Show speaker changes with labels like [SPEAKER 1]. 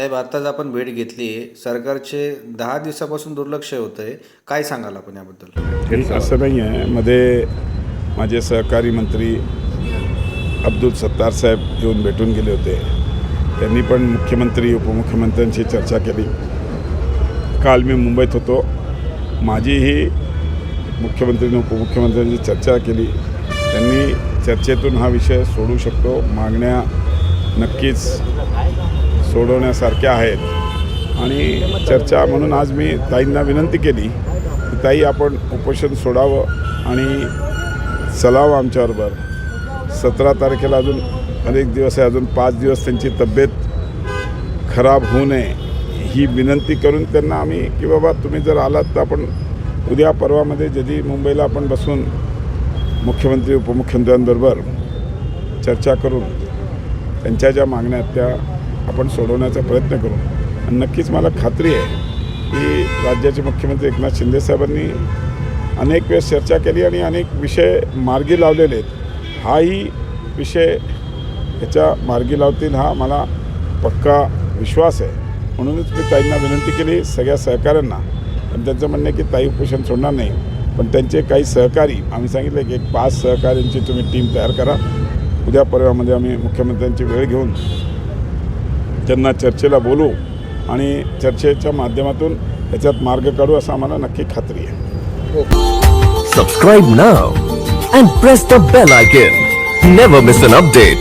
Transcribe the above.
[SPEAKER 1] साहेब आत्ताच आपण भेट घेतली. सरकारचे दहा दिवसापासून दुर्लक्ष होतं आहे. काय सांगाल आपण याबद्दल?
[SPEAKER 2] असं नाही आहे. मध्ये माझे सहकारी मंत्री अब्दुल सत्तार साहेब येऊन भेटून गेले होते. त्यांनी पण मुख्यमंत्री उपमुख्यमंत्र्यांशी चर्चा केली. काल मी मुंबईत होतो. माझीही मुख्यमंत्री उपमुख्यमंत्र्यांची चर्चा केली. त्यांनी चर्चेतून हा विषय सोडू शकतो. मागण्या नक्कीच सोडवण्यासारख्या आहेत. आणि चर्चा म्हणून आज मी ताईंना विनंती केली की ताई आपण उपोषण सोडावं आणि चलावं आमच्याबरोबर. सतरा तारखेला अजून अनेक दिवस आहे अजून पाच दिवस त्यांची तब्येत खराब होऊ नये ही विनंती करून त्यांना आम्ही की बाबा तुम्ही जर आलात तर आपण उद्या परवामध्ये जदी मुंबईला आपण बसून मुख्यमंत्री उपमुख्यमंत्र्यांबरोबर चर्चा करून त्यांच्या ज्या मागण्या आहेत त्या आपण सोडवण्याचा प्रयत्न करू. आणि नक्कीच मला खात्री आहे की राज्याचे मुख्यमंत्री एकनाथ शिंदेसाहेबांनी अनेक वेळेस चर्चा केली आणि अनेक विषय मार्गी लावलेले आहेत. हाही विषय याच्या मार्गी लावतील हा मला पक्का विश्वास आहे. म्हणूनच मी ताईंना विनंती केली सगळ्या सहकाऱ्यांना. पण त्यांचं म्हणणं आहे की ताई उपोषण सोडणार नाही. पण त्यांचे काही सहकारी आम्ही सांगितलं की एक पाच सहकाऱ्यांची तुम्ही टीम तयार करा. उद्या परवामध्ये आम्ही मुख्यमंत्र्यांची वेळ घेऊन त्यांना चर्चेला बोलू आणि चर्चेच्या माध्यमातून त्याच्यात मार्ग काढू असं आम्हाला नक्की खात्री आहे.
[SPEAKER 3] सबस्क्राईब ना and press the bell icon never miss an update